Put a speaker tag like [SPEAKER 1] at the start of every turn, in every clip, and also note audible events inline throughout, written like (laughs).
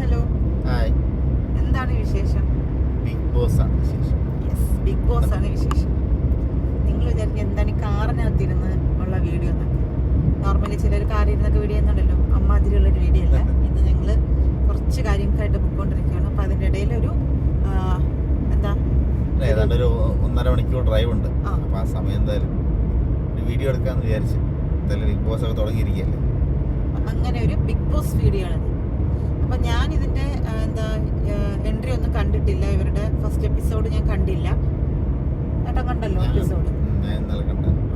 [SPEAKER 1] Hello
[SPEAKER 2] hi.
[SPEAKER 1] എന്താണ് വിശേഷം?
[SPEAKER 2] Big boss ആണ് വിശേഷം.
[SPEAKER 1] യെസ് ബിഗ് ബോസ് ആണ് വിശേഷം. നിങ്ങൾ വിചാരിക്കും എന്താണ് ഈ കാറിനകത്തിരുന്ന് ഉള്ള വീഡിയോ എന്നൊക്കെ. നോർമലി ചിലർ കാറിരുന്നൊക്കെ വീഡിയോ എന്നുണ്ടല്ലോ അമ്മാതിരിയുള്ള ഒരു വീഡിയോ അല്ല. (laughs) ഇന്ന് ഞങ്ങൾ കുറച്ച് കാര്യങ്ങൾക്കായിട്ട് പൊയ്ക്കൊണ്ടിരിക്കുകയാണ് അപ്പോൾ അതിന്റെ ഇടയിൽ ഒരു എന്താ?
[SPEAKER 2] ഏതാണ്ട് ഒരു ഒന്നര മണിക്കൂർ ഡ്രൈവ് ഉണ്ട്. അപ്പോൾ ആ സമയം എന്തായാലും ഒരു വീഡിയോ എടുക്കാമെന്ന് വിചാരിച്ചു. എന്തായാലും ബിഗ് ബോസ് ഒക്കെ തുടങ്ങിയിരിക്കുകയല്ലേ?
[SPEAKER 1] അങ്ങനെ ഒരു ബിഗ് ബോസ് വീഡിയോ ആണിത്. അപ്പം ഞാൻ ഇതിന്റെ എന്താ എൻട്രി ഒന്നും കണ്ടിട്ടില്ല. ഇവരുടെ ഫസ്റ്റ് എപ്പിസോഡ് ഞാൻ കണ്ടില്ല. ഏട്ടാ കണ്ടല്ലോ എപ്പിസോഡ്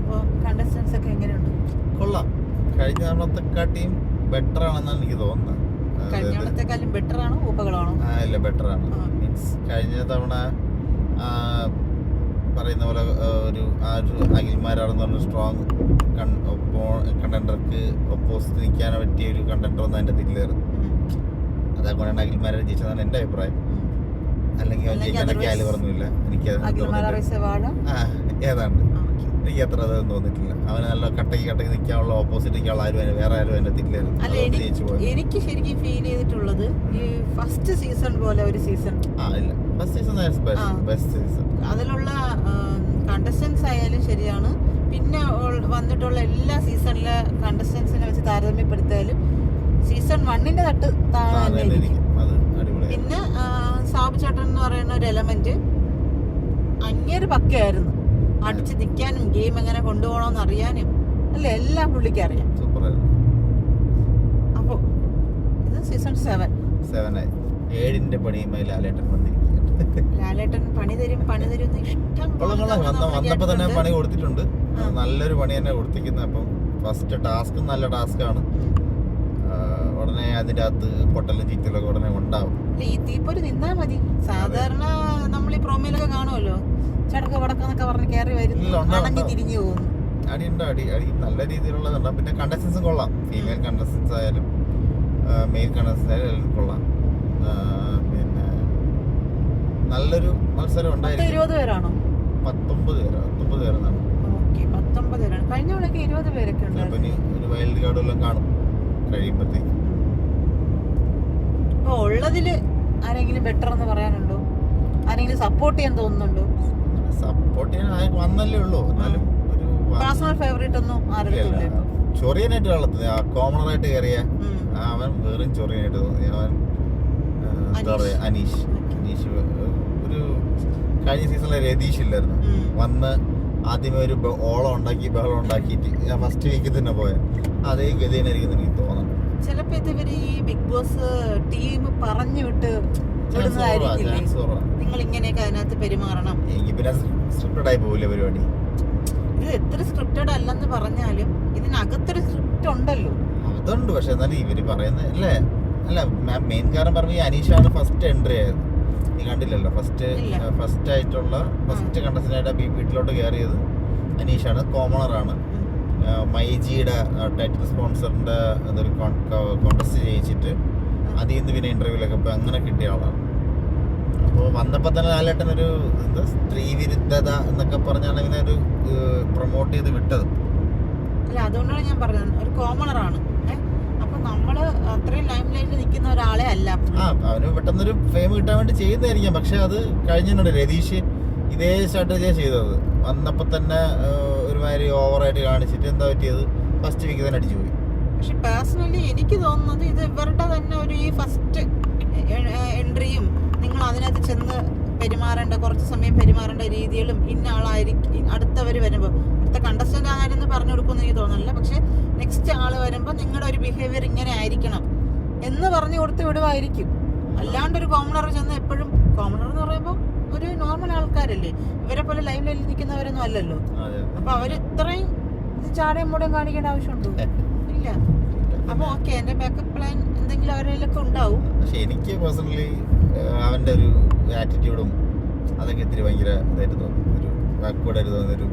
[SPEAKER 1] അപ്പോൾ കണ്ടസ്റ്റൻസ് ഒക്കെ എങ്ങനെയുണ്ട്?
[SPEAKER 2] കൊള്ളാം. കഴിഞ്ഞ തവണത്തെക്കാട്ടിയും ബെറ്റർ ആണെന്നാണ് എനിക്ക് തോന്നുന്നത്.
[SPEAKER 1] കഴിഞ്ഞ ബെറ്റർ ആണോ
[SPEAKER 2] ആ ഇല്ല ബെറ്റർ ആണ്. മീൻസ് കഴിഞ്ഞ തവണ പറയുന്ന പോലെ ഒരു ആ ഒരു അഖിൽമാരാണെന്ന് പറഞ്ഞ സ്ട്രോങ് കണ്ടൻഡർക്ക് ഒപ്പോസിറ്റ് നിൽക്കാൻ പറ്റിയ ഒരു കണ്ടൻഡർ ഒന്നും അതിന്റെ തിരിലായിരുന്നു അതുകൊണ്ടാണ് അഖിൽമാരെ ജയിച്ചതാണ് എന്റെ അഭിപ്രായം. അല്ലെങ്കിൽ ജയിക്കാനൊക്കെ ആയാലും പറഞ്ഞില്ല. എനിക്ക് ഏതാണ്ട്. എനിക്ക് അത്ര അതൊന്നും തോന്നിയിട്ടില്ല. അവന് നല്ല കട്ടക്ക് കട്ടക്ക് നിൽക്കാനുള്ള ഓപ്പോസിറ്റ് നിൽക്കാനുള്ള ആരും അതിന് വേറെ ആരും അതിന്റെ തിരിലായിരുന്നു
[SPEAKER 1] അല്ല എനിക്ക് ശരിക്കും ഫീൽ ചെയ്തിട്ടുള്ളത് ഈ ഫസ്റ്റ് സീസൺ പോലെ ഒരു സീസൺ
[SPEAKER 2] ആ ഇല്ല. First season. ബെസ്റ്റ് സീസൺ
[SPEAKER 1] അതിലുള്ള കണ്ടസ്റ്റൻസ് ആയാലും ശരിയാണ്. പിന്നെ വന്നിട്ടുള്ള എല്ലാ സീസണിലെ കണ്ടസ്റ്റൻസിനെ വെച്ച് താരതമ്യപ്പെടുത്തിയാലും സീസൺ വണ്ണിന്റെ തട്ട് താഴെ. പിന്നെ സാബു ചേട്ടൻ എന്ന് പറയുന്ന ഒരു എലമെന്റ് അങ്ങേര് പക്കയായിരുന്നു. അടിച്ച് നിൽക്കാനും ഗെയിം എങ്ങനെ കൊണ്ടുപോകണമെന്ന് അറിയാനും അല്ല എല്ലാം പുള്ളിക്ക് അറിയാം. അപ്പോ ഇത് സീസൺ സെവൻ
[SPEAKER 2] സെവൻ ഏഴിന്റെ പണിയുമായി ലാലേട്ടൻ
[SPEAKER 1] ലാലേട്ടൻ പണി തരും പണി തരും ഇഷ്ടം
[SPEAKER 2] വന്നപ്പോ തന്നെ പണി കൊടുത്തിട്ടുണ്ട്. നല്ലൊരു പണി തന്നെ കൊടുത്തിരിക്കുന്നത്. അപ്പം ഫസ്റ്റ് ടാസ്ക് നല്ല ടാസ്ക് ആണ്. ഉടനെ അതിന്റെ അകത്ത് പൊട്ടലും ചീറ്റലും ഒക്കെ ഉടനെ ഉണ്ടാവും.
[SPEAKER 1] ഈ തീപ്പൊരി നിന്നാ മതി. സാധാരണ നമ്മൾ ഈ പ്രൊമയിലൊക്കെ കാണുമല്ലോ ചടക്ക് വടക്കെന്നൊക്കെ പറഞ്ഞ് കയറി വരുന്നു. തിരിഞ്ഞു പോകുന്നു.
[SPEAKER 2] അടി ഉണ്ട് അടി അടി. നല്ല രീതിയിലുള്ളതുണ്ട് പിന്നെ കണ്ടസ്റ്റൻസ് കൊള്ളാം. ഫീമെയിൽ കണ്ടസ്റ്റൻസ് ആയാലും മെയിൽ കണ്ടസ്റ്റൻസ് ആയാലും കൊള്ളാം. പിന്നെ നല്ലൊരു മത്സരം
[SPEAKER 1] ഉണ്ടായിരുന്നു
[SPEAKER 2] ഉണ്ടായിരിക്കും.
[SPEAKER 1] ഇരുപത് പേരാണോ?
[SPEAKER 2] പത്തൊമ്പത് പേര് പത്തൊമ്പത് പേരെന്നാണ്.
[SPEAKER 1] ഓക്കെ പത്തൊമ്പത് പേരാണ്. കഴിഞ്ഞ
[SPEAKER 2] ഒരു വൈൽഡ് കാർഡ് കാണും. കഴിയുമ്പോഴത്തേക്ക്
[SPEAKER 1] ഇപ്പൊ ഉള്ളതിൽ ആരെങ്കിലും ബെറ്റർ എന്ന് പറയാനുണ്ടോ? ആരെങ്കിലും സപ്പോർട്ട് ചെയ്യാൻ തോന്നുന്നുണ്ടോ?
[SPEAKER 2] സപ്പോർട്ട് ചെയ്യാൻ വന്നല്ലേ ഉള്ളൂ. എന്നാലും ഒരു
[SPEAKER 1] പേഴ്സണൽ ഫേവറേറ്റ് ഒന്നും
[SPEAKER 2] ഇല്ല. ചൊറിയനായിട്ട് വളർത്തുന്നത് ആ കോമണറായിട്ട് കയറിയ അവൻ വെറും ചൊറിയനായിട്ട് തോന്നി. അവൻ എന്താ
[SPEAKER 1] അനീഷ്.
[SPEAKER 2] അനീഷ് അനീഷ് ഒരു കഴിഞ്ഞ സീസണിലെ രതീഷ് ഇല്ലായിരുന്നു. വന്ന് ആദ്യമേ ഒരു ഓളം ഉണ്ടാക്കി ബഹളം ഉണ്ടാക്കിയിട്ട് ഫസ്റ്റ് വീക്കിൽ തന്നെ പോയ. അതേ ഗതിയായിരിക്കും എനിക്ക് തോന്നുന്നു
[SPEAKER 1] ചിലപ്പോ ഇത് ഇവർ ഈ ബിഗ് ബോസ് ടീം പറഞ്ഞു വിട്ട് വിടുന്നതായിരിക്കില്ലേ? നിങ്ങൾ ഇങ്ങനെയൊക്കെ അതിനകത്ത് പെരുമാറണം.
[SPEAKER 2] എനിക്ക് പിന്നെ സ്ക്രിപ്റ്റഡ് ആയി പോകില്ല പരിപാടി.
[SPEAKER 1] ഇത് എത്ര സ്ക്രിപ്റ്റഡ് അല്ലെന്ന് പറഞ്ഞാലും ഇതിനകത്തൊരു സ്ക്രിപ്റ്റ് ഉണ്ടല്ലോ.
[SPEAKER 2] അതുണ്ട് പക്ഷെ എന്നാലും ഇവർ പറയുന്നത് അല്ലേ? അല്ല മെയിൻ കാരണം പറഞ്ഞു ഈ അനീഷാണ് ഫസ്റ്റ് എൻട്രി ആയത്. നീ കണ്ടില്ലല്ലോ ഫസ്റ്റ്. ഫസ്റ്റ് ആയിട്ടുള്ള ഫസ്റ്റ് കണ്ടസ്റ്റന്റായിട്ട് ബി വീട്ടിലോട്ട് കയറിയത് അനീഷാണ് കോമണറാണ് മൈജിയുടെ ടൈറ്റിൽ സ്പോൺസറിന്റെ എന്തൊരു കോൺടെസ്റ്റ് ജയിച്ചിട്ട് അതിൽ നിന്ന് പിന്നെ ഇന്റർവ്യൂലൊക്കെ പോയി അങ്ങനെ കിട്ടിയ ആളാണ്. അപ്പോൾ വന്നപ്പോൾ തന്നെ ലാലേട്ടൻ ഒരു എന്താ സ്ത്രീ വിരുദ്ധത എന്നൊക്കെ പറഞ്ഞാണ് ഇവനെ ഒരു പ്രൊമോട്ട് ചെയ്ത് വിട്ടത്.
[SPEAKER 1] അല്ല അതുകൊണ്ടാണ് ഞാൻ പറഞ്ഞത്. ഒരു കോമണറാണ് അപ്പൊ നമ്മൾ അത്രയും ലൈം ലൈറ്റിൽ നിൽക്കുന്ന ഒരാളെ അല്ല.
[SPEAKER 2] ആ അവന് പെട്ടെന്നൊരു ഫെയിം കിട്ടാൻ വേണ്ടി ചെയ്യുന്നതായിരിക്കാം. പക്ഷെ അത് കഴിഞ്ഞിട്ടുണ്ട് രതീഷ് ഇതേ സ്ട്രാറ്റജിയാണ് ചെയ്തത്. വന്നപ്പോൾ തന്നെ ഒരുമാതിരി ഓവറായിട്ട് കാണിച്ചിട്ട് എന്താ പറ്റിയത് ഫസ്റ്റ് വീക്ക് തന്നെ അടിച്ചു പോയി.
[SPEAKER 1] പക്ഷെ പേഴ്സണലി എനിക്ക് തോന്നുന്നത് ഇത് ഇവരുടെ തന്നെ ഒരു ഈ ഫസ്റ്റ് എൻട്രിയും നിങ്ങൾ അതിനകത്ത് ചെന്ന് പെരുമാറേണ്ട കുറച്ച് സമയം പെരുമാറേണ്ട രീതികളും ഇന്ന ആളായിരിക്കും അടുത്തവർ വരുമ്പോൾ അടുത്ത കണ്ടസ്റ്റന്റ് ആരെന്ന് പറഞ്ഞു കൊടുക്കുമെന്ന് എനിക്ക് തോന്നുന്നില്ല. പക്ഷെ നെക്സ്റ്റ് ആൾ വരുമ്പോൾ നിങ്ങളുടെ ഒരു ബിഹേവിയർ ഇങ്ങനെ ആയിരിക്കണം എന്ന് പറഞ്ഞു കൊടുത്ത് വിടുവായിരിക്കും. അല്ലാണ്ട് ഒരു കോമണർ ചെന്ന് എപ്പോഴും കോമണർ എന്ന് പറയുമ്പോൾ ഒരു നോർമൽ ആൾക്കാരല്ലേ? ഇവരെ പോലെ ലൈവിൽ നിൽക്കുന്നവരൊന്നും അല്ലല്ലോ. അപ്പൊ അവർ ഇത്രയും ഇത് ചാടയും മൂടയും കാണിക്കേണ്ട ആവശ്യമുണ്ടോ? ഇല്ല. അപ്പൊ ഓക്കെ എന്റെ ബാക്കപ്പ് പ്ലാൻ എന്തെങ്കിലും അവരിലൊക്കെ ഉണ്ടാവും.
[SPEAKER 2] പക്ഷെ എനിക്ക് പേഴ്സണലി അവന്റെ ഒരു ആറ്റിറ്റ്യൂഡും അതൊക്കെ ഇത്തിരി ഭയങ്കര ഇതായിട്ട് തോന്നുന്നു ഒരു ബാക്ക്വേർഡായിട്ട് തോന്നിയൊരു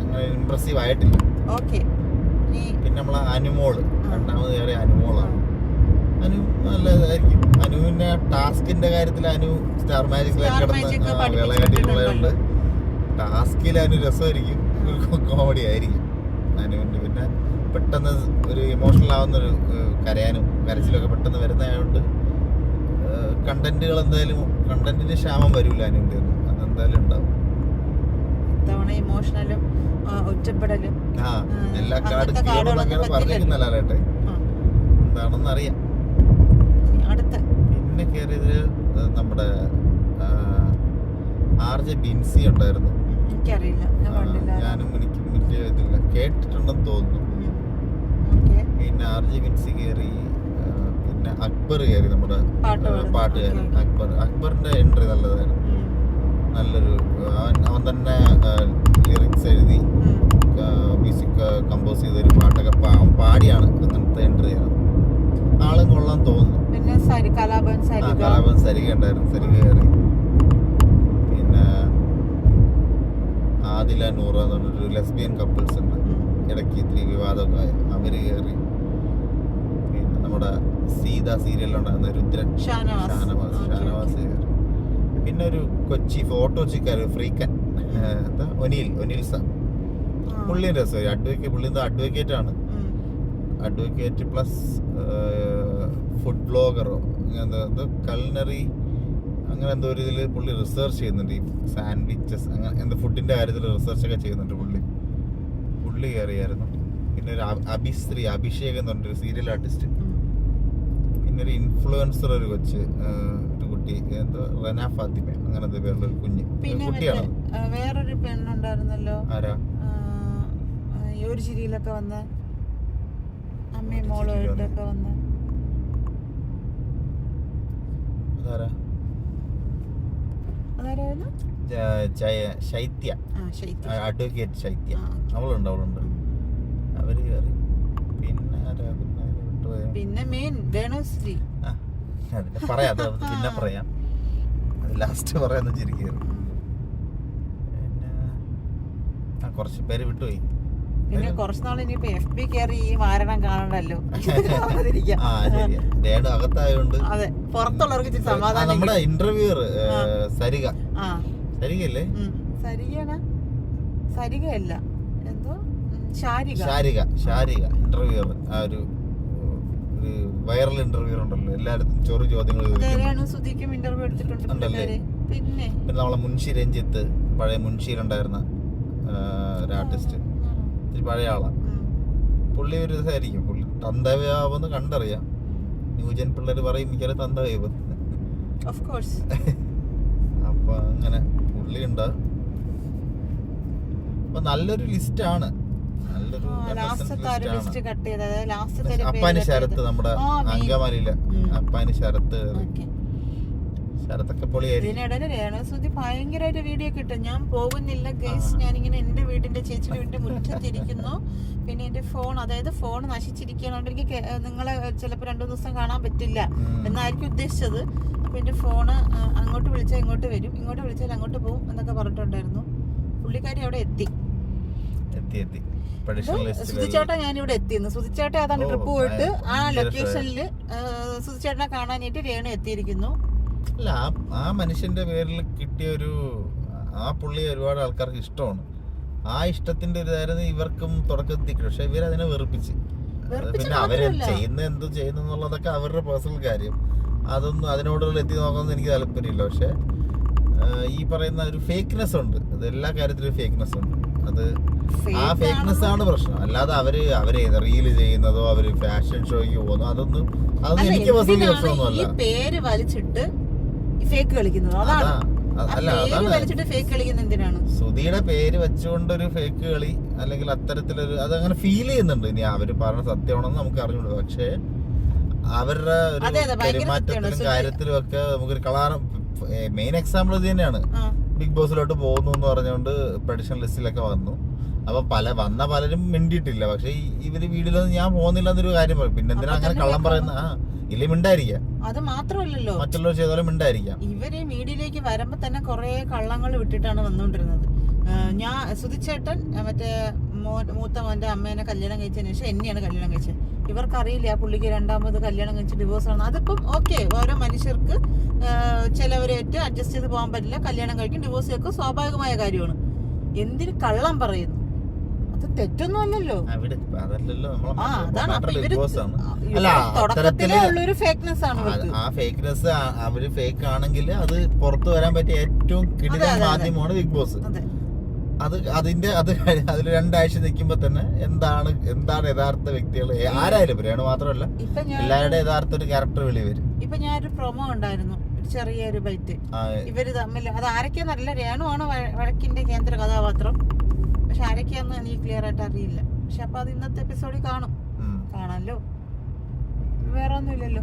[SPEAKER 2] അങ്ങനെ ഇമ്പ്രസീവ് ആയിട്ടില്ല.
[SPEAKER 1] ഓക്കെ
[SPEAKER 2] പിന്നെ നമ്മളെ അനുമോൾ. രണ്ടാമത് കയറിയ അനുമോളാണ്. അനു നല്ലതായിരിക്കും. അനുവിന്റെ ടാസ്കിന്റെ കാര്യത്തിൽ അനു സ്റ്റാർ
[SPEAKER 1] പഠിപ്പിച്ചിട്ടുണ്ടല്ലോ.
[SPEAKER 2] വിളയാട്ടിട്ടുള്ളതുകൊണ്ട് ടാസ്കിൽ അനു രസമായിരിക്കും. കോമഡി ആയിരിക്കും. അനുവിന്റെ പിന്നെ പെട്ടെന്ന് ഒരു ഇമോഷണൽ ആവുന്ന ഒരു കരയാനും കരച്ചിലൊക്കെ പെട്ടെന്ന് വരുന്നതായതുകൊണ്ട് കണ്ടന്റുകൾ എന്തായാലും കണ്ടന്റിന് ക്ഷാമം വരില്ല അതിന്റെ അതെന്തായാലും ഉണ്ടാവും.
[SPEAKER 1] ഇത്തവണ ഇമോഷണലും ഒറ്റപ്പെടലും
[SPEAKER 2] എല്ലാ കാർഡ് പറഞ്ഞിരിക്കുന്നല്ലേ എന്താണെന്ന് അറിയാം പിന്നെ കയറിയത് നമ്മുടെ ആർ ജെ ബിൻസി ഉണ്ടായിരുന്നു.
[SPEAKER 1] എനിക്കറിയില്ല.
[SPEAKER 2] ഞാനും എനിക്കും വലിയ ഇതില്ല. കേട്ടിട്ടുണ്ടെന്ന് തോന്നുന്നു. പിന്നെ ആർ ജെ ബിൻസി കയറി പിന്നെ അക്ബർ കയറി നമ്മുടെ
[SPEAKER 1] പാട്ട് കയറി
[SPEAKER 2] പാട്ടുകാരൻ. അക്ബർ അക്ബറിന്റെ എൻട്രി നല്ലതായിരുന്നു. നല്ലൊരു അവൻ അവൻ തന്നെ ലിറിക്സ് എഴുതി മ്യൂസിക് കമ്പോസ് ചെയ്തൊരു പാട്ടൊക്കെ പാടിയാണ്. അങ്ങനത്തെ എൻട്രി ചെയ്യണം ആളും കൊള്ളാൻ തോന്നുന്നു.
[SPEAKER 1] പിന്നെ സരി കലാഭവൻ സരിക
[SPEAKER 2] കലാപൻ സരിക ഉണ്ടായിരുന്നു സരിക കയറി പിന്നെ ആദില നൂറ എന്ന് പറഞ്ഞൊരു ലെസ്ബിയൻ കപ്പിൾസ് ഉണ്ട്. ഇടയ്ക്ക് ഇത്തിരി വിവാദമൊക്കെ ആയി. അവർ കയറി പിന്നെ നമ്മുടെ സീത സീരിയലുണ്ടായിരുന്ന രുദ്രൻ
[SPEAKER 1] ഷാനവാസ്.
[SPEAKER 2] ഷാനവാസ് കയറി പിന്നെ ഒരു കൊച്ചി ഫോട്ടോ ചിക്കാര് ഫ്രീക്കൻ. എന്താ? ഒനീൽ ഒനിൽ സാർ
[SPEAKER 1] ആ.
[SPEAKER 2] പുള്ളി രസം അഡ്വക്കേറ്റ് പുള്ളി എന്താ അഡ്വക്കേറ്റ് ആണ്. അഡ്വക്കേറ്റ് പ്ലസ് ഫുഡ് ബ്ലോഗറോ എന്താ കൾണറി അങ്ങനെ എന്തോ ഒരു ഇതിൽ പുള്ളി റിസർച്ച് ചെയ്യുന്നുണ്ട്. ഈ സാൻഡ്വിച്ചസ് അങ്ങനെ എന്താ ഫുഡിന്റെ കാര്യത്തിൽ റിസർച്ച് ഒക്കെ ചെയ്യുന്നുണ്ട് പുള്ളി. പുള്ളി കയറിയായിരുന്നു. പിന്നെ ഒരു അഭിശ്രീ അഭിഷേക് എന്ന് പറഞ്ഞൊരു സീരിയൽ ആർട്ടിസ്റ്റ് പിന്നെ ഒരു ഇൻഫ്ലുവൻസർ ഒരു കൊച്ച് ഒരു കുട്ടി എന്തോ റന ഫാത്തിമ അങ്ങനത്തെ പേരുള്ള ഒരു കുഞ്ഞ്. കുട്ടിയാണ്?
[SPEAKER 1] വേറൊരു പെണ്ണുണ്ടായിരുന്നല്ലോ.
[SPEAKER 2] ആരാ?
[SPEAKER 1] ഒരു ചിരിയിലൊക്കെ വന്ന അമ്മയും മോളും വന്ന്
[SPEAKER 2] അതാരാ
[SPEAKER 1] അതാരായിരുന്നു
[SPEAKER 2] ജ- ജയ- ശൈത്യ. അഡ്വക്കേറ്റ് ശൈത്യ. അവളുണ്ട് അവളുണ്ട്. അവർ കയറി പിന്നെ പിന്നെ
[SPEAKER 1] മെയിൻ രേണുശ്രീ
[SPEAKER 2] ആ, പിന്നെ പറയാം. പിന്നെ പറയാം. ലാസ്റ്റ് പറയാന്ന് ചിരിക്കുകയാണ് പിന്നെ കുറച്ച് പേര് വിട്ടുപോയി.
[SPEAKER 1] പിന്നെ കുറച്ച് നാൾ ഇനിയിപ്പോ എഫ് ബി കയറി ഈ മാരണം കാണണ്ടല്ലോ. (laughs)
[SPEAKER 2] രേണു അകത്തായോണ്ട്.
[SPEAKER 1] അതെ പുറത്തുള്ളവർക്ക് ഇച്ചിരി സമാധാനം
[SPEAKER 2] നമ്മുടെ ഇന്റർവ്യൂർ. സരിക. സരികല്ലേ.
[SPEAKER 1] സരികയാണ്. സരികയല്ല. എന്തോ? ശാരിക.
[SPEAKER 2] ശാരിക ശാരിക ഇന്റർവ്യൂർ ആ ഒരു വൈറൽ ഇന്റർവ്യൂ ഉണ്ടല്ലോ. എല്ലായിടത്തും ചെറു ചോദ്യങ്ങൾ ഉണ്ടല്ലേ?
[SPEAKER 1] പിന്നെ?
[SPEAKER 2] നമ്മളെ മുൻഷി രഞ്ജിത്ത് പഴയ മുൻഷിയിലുണ്ടായിരുന്ന ഒരു ആർട്ടിസ്റ്റ് ഇത്തിരി പഴയ ആളാണ് പുള്ളി ഒരു ഇതായിരിക്കും. പുള്ളി തന്തവയാവെന്ന് കണ്ടറിയാം. ന്യൂജൻ പിള്ളേർ പറയും മിക്കവാറും തന്തവയവ്. (laughs) അപ്പൊ അങ്ങനെ പുള്ളി ഉണ്ട് അപ്പൊ നല്ലൊരു ലിസ്റ്റാണ്. അപ്പാന് ശരത്ത് നമ്മുടെ. അങ്കമാലിയിലെ അപ്പാന് ശരത്ത്. ശരത്തൊക്കെ പൊളിയായിരിക്കും.
[SPEAKER 1] ഇതിനിടയിൽ രേണുസുതി ഭയങ്കരമായിട്ട് വീഡിയോ കിട്ടും ഞാൻ പോകുന്നില്ല ഗൈസ്
[SPEAKER 2] ഞാൻ
[SPEAKER 1] ഞാനിങ്ങനെ എന്റെ വീടിന്റെ ചേച്ചിയുടെ വീടിന്റെ മുറ്റത്തിരിക്കുന്നു. പിന്നെ എന്റെ ഫോൺ അതായത് ഫോൺ നശിച്ചിരിക്കണോണ്ട് എനിക്ക് നിങ്ങളെ ചിലപ്പോൾ രണ്ടു ദിവസം കാണാൻ പറ്റില്ല. എന്നായിരിക്കും ഉദ്ദേശിച്ചത്. അപ്പൊ എന്റെ ഫോണ് അങ്ങോട്ട് വിളിച്ചാൽ ഇങ്ങോട്ട് വരും. ഇങ്ങോട്ട് വിളിച്ചാൽ അങ്ങോട്ട് പോകും എന്നൊക്കെ പറഞ്ഞിട്ടുണ്ടായിരുന്നു. പുള്ളിക്കാരി അവിടെ എത്തി.
[SPEAKER 2] എത്തി എത്തി.
[SPEAKER 1] സുധിച്ചേട്ടൻ ഞാനിവിടെ എത്തിയിരുന്നു. സുധിച്ചേട്ടാ അതാണ് ട്രിപ്പ് പോയിട്ട് ആ ലൊക്കേഷനിൽ സുധിച്ചേട്ടനെ കാണാനായിട്ട് രേണു എത്തിയിരിക്കുന്നു.
[SPEAKER 2] അല്ല ആ- ആ മനുഷ്യന്റെ പേരിൽ കിട്ടിയ ഒരു ആ പുള്ളിയെ ഒരുപാട് ആൾക്കാർക്ക് ഇഷ്ടമാണ്. ആ ഇഷ്ടത്തിന്റെ ഒരു ഇതായിരുന്നു ഇവർക്കും തുടക്കത്തിൽ പക്ഷെ ഇവർ അതിനെ വെറുപ്പിച്ച്. പിന്നെ
[SPEAKER 1] അവർ.
[SPEAKER 2] ചെയ്യുന്ന എന്ത് ചെയ്യുന്നു എന്നുള്ളതൊക്കെ അവരുടെ പേഴ്സണൽ കാര്യം. അതൊന്നും അതിനോടുള്ള എത്തി നോക്കണമെന്ന് എനിക്ക് താല്പര്യമില്ല. പക്ഷെ ഈ പറയുന്ന ഒരു ഫേക്ക്നെസ് ഉണ്ട്. അത് എല്ലാ കാര്യത്തിലും ഫേക്ക്നെസ് ഉണ്ട്. അത് ആ ഫേക്ക്നെസ് ആണ് പ്രശ്നം. അല്ലാതെ അവർ അവർ റീൽ ചെയ്യുന്നതോ അവർ ഫാഷൻ ഷോയ്ക്ക് പോകുന്നതോ അതൊന്നും അതൊന്നും എനിക്ക്
[SPEAKER 1] പേര് വലിച്ചിട്ട് ഫേക്ക് കളിക്കുന്നത്. അതാണ്.
[SPEAKER 2] അല്ല
[SPEAKER 1] പേര്
[SPEAKER 2] അതാണ്.
[SPEAKER 1] ഫേക്ക് എന്തിനാണ്?
[SPEAKER 2] സുധിയുടെ പേര് വെച്ചുകൊണ്ടൊരു ഫേക്ക് കളി അല്ലെങ്കിൽ അത്തരത്തിലൊരു അതങ്ങനെ ഫീൽ ചെയ്യുന്നുണ്ട്. ഇനി അവർ പറഞ്ഞ സത്യമാണെന്ന് നമുക്ക് അറിഞ്ഞുള്ളൂ പക്ഷേ അവരുടെ ഒരു പെരുമാറ്റത്തിലും കാര്യത്തിലും ഒക്കെ നമുക്കൊരു കളാരം മെയിൻ എക്സാമ്പിൾ ഇത് തന്നെയാണ്. ബിഗ് ബോസിലോട്ട് പോകുന്നു എന്ന് പറഞ്ഞുകൊണ്ട് പ്രഡിഷൻ ലിസ്റ്റിലൊക്കെ വന്നു. അപ്പൊ പല വന്ന പലരും മിണ്ടിയിട്ടില്ല. പക്ഷെ ഇവർ വീട്ടിലൊന്നും ഞാൻ പോകുന്നില്ല എന്നൊരു കാര്യം പറയും.
[SPEAKER 1] പിന്നെന്തിനാ
[SPEAKER 2] അങ്ങനെ കള്ളം. പറയുന്ന ആ. ഇല്ലേ മിണ്ടായിരിക്കാം.
[SPEAKER 1] അത് മാത്രമല്ലല്ലോ.
[SPEAKER 2] മറ്റുള്ളവർ ചെയ്താലും മിണ്ടായിരിക്കാം.
[SPEAKER 1] ഇവർ മീഡിയയിലേക്ക് വരുമ്പോ തന്നെ കുറെ കള്ളങ്ങൾ വിട്ടിട്ടാണ് വന്നുകൊണ്ടിരുന്നത് ഞാൻ സുധിച്ചേട്ടൻ മറ്റേ മൂത്ത മോന്റെ അമ്മേനെ കല്യാണം കഴിച്ചതിന് ശേഷം എന്നെയാണ് കല്യാണം കഴിച്ചത്. ഇവർക്കറിയില്ല ആ പുള്ളിക്ക് രണ്ടാമത് കല്യാണം കഴിച്ച് ഡിവോഴ്സ് ആണ് അതിപ്പം ഓക്കെ ഓരോ മനുഷ്യർക്ക് ചിലവരേറ്റ് അഡ്ജസ്റ്റ് ചെയ്ത് പോകാൻ പറ്റില്ല. കല്യാണം കഴിക്കും ഡിവോഴ്സ് ഒക്കെ സ്വാഭാവികമായ കാര്യമാണ്. എന്തിന് കള്ളം പറയുന്നു? അത് തെറ്റൊന്നും അല്ലല്ലോ. അതാണ്. ഫേക്ക്നെസ് ആണ്.
[SPEAKER 2] ആ- ഫേക്ക്നെസ് അവർ ഫേക്ക് ആണെങ്കിൽ അത് പുറത്തു വരാൻ പറ്റിയ ഏറ്റവും കിടിലൻ മാധ്യമമാണ് ബിഗ് ബോസ്
[SPEAKER 1] അതെ.
[SPEAKER 2] അത് അതിന്റെ അത് അതിൽ രണ്ടാഴ്ച നിൽക്കുമ്പോ തന്നെ എന്താണ് എന്താണ് യഥാർത്ഥ വ്യക്തികൾ? ആരായാലും രേണു മാത്രമല്ല. എല്ലാവരുടെ യഥാർത്ഥ ഒരു ക്യാരക്ടർ വെളി വരും
[SPEAKER 1] ഇപ്പൊ ഞാനൊരു പ്രൊമോ ഉണ്ടായിരുന്നു ചെറിയൊരു ബൈറ്റ് ഇവർ തമ്മിൽ അത് ആരൊക്കെയാന്നറിയില്ല. രേണു ആണ് വഴക്കിന്റെ കേന്ദ്ര കഥാപാത്രം. പക്ഷെ ആരൊക്കെയാന്ന് എനിക്ക് ക്ലിയർ ആയിട്ട് അറിയില്ല. പക്ഷെ അപ്പൊ അത് ഇന്നത്തെ എപ്പിസോഡിൽ കാണും. കാണാമല്ലോ വേറെ ഒന്നുമില്ലല്ലോ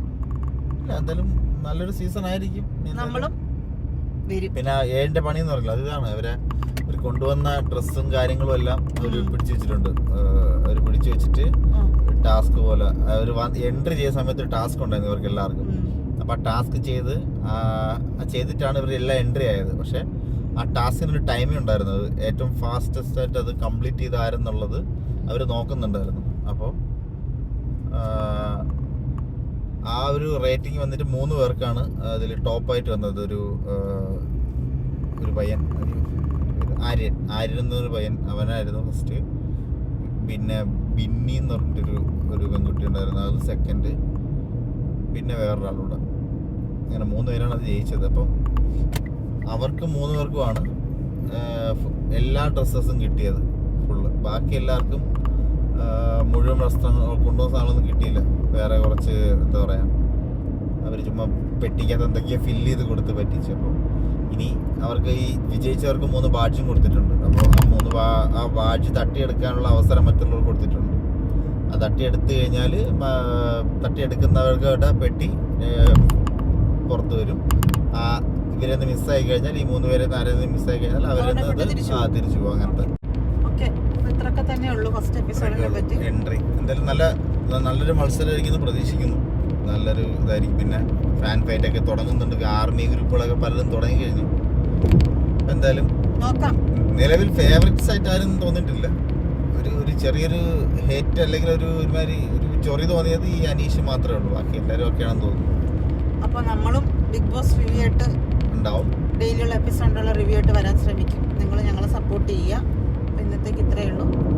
[SPEAKER 2] എന്തായാലും നല്ലൊരു സീസൺ ആയിരിക്കും.
[SPEAKER 1] നമ്മളും വരും.
[SPEAKER 2] പിന്നെ ഏഴിന്റെ പണി എന്ന് പറയില്ല അതാണ് അവരെ ഒരു കൊണ്ടുവന്ന ഡ്രസ്സും കാര്യങ്ങളും എല്ലാം അവർ
[SPEAKER 1] ഉം.
[SPEAKER 2] പിടിച്ചു വെച്ചിട്ടുണ്ട്. അവർ പിടിച്ചു വെച്ചിട്ട് ടാസ്ക് പോലെ അവർ എൻട്രി ചെയ്യുന്ന സമയത്ത് ഒരു ടാസ്ക് ഉണ്ടായിരുന്നു ഇവർക്ക് എല്ലാവർക്കും അപ്പൊ ആ ടാസ്ക് ചെയ്ത് ചെയ്തിട്ടാണ് ഇവർ എല്ലാം എൻട്രി ആയത്. പക്ഷെ ആ ടാസ്കിന് ഒരു ടൈമിംഗ് ഉണ്ടായിരുന്നു ഏറ്റവും ഫാസ്റ്റസ്റ്റ് ആയിട്ട് അത് കംപ്ലീറ്റ് ചെയ്ത് അവർ നോക്കുന്നുണ്ടായിരുന്നു. അപ്പോൾ ആ ഒരു റേറ്റിംഗ് വന്നിട്ട് മൂന്ന് പേർക്കാണ് അതിൽ ടോപ്പായിട്ട് വന്നത്. ഒരു ഒരു പയ്യൻ ആര്യൻ. ആര്യൻ എന്നൊരു പയ്യൻ അവനായിരുന്നു ഫസ്റ്റ് പിന്നെ ബിന്നി എന്ന് പറഞ്ഞിട്ടൊരു ഒരു പെൺകുട്ടി ഉണ്ടായിരുന്നു. അത് സെക്കൻഡ് പിന്നെ വേറൊരാളൂടെ അങ്ങനെ മൂന്ന് പേരാണ് അത് ജയിച്ചത്. അപ്പം അവർക്ക് മൂന്ന് പേർക്കുമാണ് എല്ലാ ഡ്രസ്സസും കിട്ടിയത് ഫുള്ള്. ബാക്കി എല്ലാവർക്കും മുഴുവൻ വസ്ത്രങ്ങൾ കൊണ്ടുവന്ന സാധനമൊന്നും കിട്ടിയില്ല. വേറെ കുറച്ച് എന്താ പറയുക അവർ ചുമ്മാ പെട്ടിക്കകത്ത് എന്തൊക്കെയോ ഫില്ല് ചെയ്ത് കൊടുത്ത് പറ്റിച്ചു. അപ്പോൾ ഇനി അവർക്ക് ഈ വിജയിച്ചവർക്ക് മൂന്ന് ബാഡ്ജും കൊടുത്തിട്ടുണ്ട്. അപ്പോൾ ആ മൂന്ന് ബാ- ആ ബാഡ്ജ് തട്ടിയെടുക്കാനുള്ള അവസരം മറ്റുള്ളവർക്ക് കൊടുത്തിട്ടുണ്ട്. ആ തട്ടിയെടുത്ത് കഴിഞ്ഞാൽ തട്ടിയെടുക്കുന്നവരുടെ പെട്ടി പുറത്ത് വരും. ആ ഇവരെന്ന് മിസ്സായി കഴിഞ്ഞാൽ ഈ മൂന്ന് പേരെ ആരെന്ന് മിസ്സായി കഴിഞ്ഞാൽ
[SPEAKER 1] പെട്ടി തിരിച്ചു
[SPEAKER 2] ആ തിരിച്ചു പോകും. അങ്ങനത്തെ.
[SPEAKER 1] ഇത്രയൊക്കെ ഫസ്റ്റ് എപ്പിസോഡിനെ പറ്റി.
[SPEAKER 2] എൻട്രി എന്തായാലും നല്ല നല്ലൊരു മത്സരമായിരിക്കും പ്രതീക്ഷിക്കുന്നു. നല്ലൊരു ഇതായിരിക്കും. പിന്നെ ഫാൻ ഫൈറ്റ് ഒക്കെ തുടങ്ങുന്നുണ്ട്. ആർമി ഗ്രൂപ്പുകളൊക്കെ പലരും തുടങ്ങി കഴിഞ്ഞു. എന്തായാലും
[SPEAKER 1] നോക്കാം.
[SPEAKER 2] നിലവിൽ ഫേവറേറ്റ്സ് ആയിട്ട് ആരും തോന്നിയിട്ടില്ല. ഒരു ഒരു ചെറിയൊരു ഹേറ്റ് അല്ലെങ്കിൽ ഒരു ഒരുമാതിരി ഒരു ചൊറി തോന്നിയത് ഈ അനീഷ് മാത്രമേ ഉള്ളൂ. ബാക്കി എല്ലാവരും ഒക്കെയാണെന്ന് തോന്നുന്നു.
[SPEAKER 1] അപ്പൊ നമ്മളും ബിഗ് ബോസ് റിവ്യൂ ആയിട്ട്
[SPEAKER 2] ഉണ്ടാവും.
[SPEAKER 1] ഡെയിലിയുള്ള എപ്പിസോഡുള്ള റിവ്യൂ ആയിട്ട് വരാൻ ശ്രമിക്കും. നിങ്ങൾ ഞങ്ങളെ സപ്പോർട്ട് ചെയ്യുക. ഇന്നത്തേക്ക് ഇത്രയേ ഉള്ളൂ.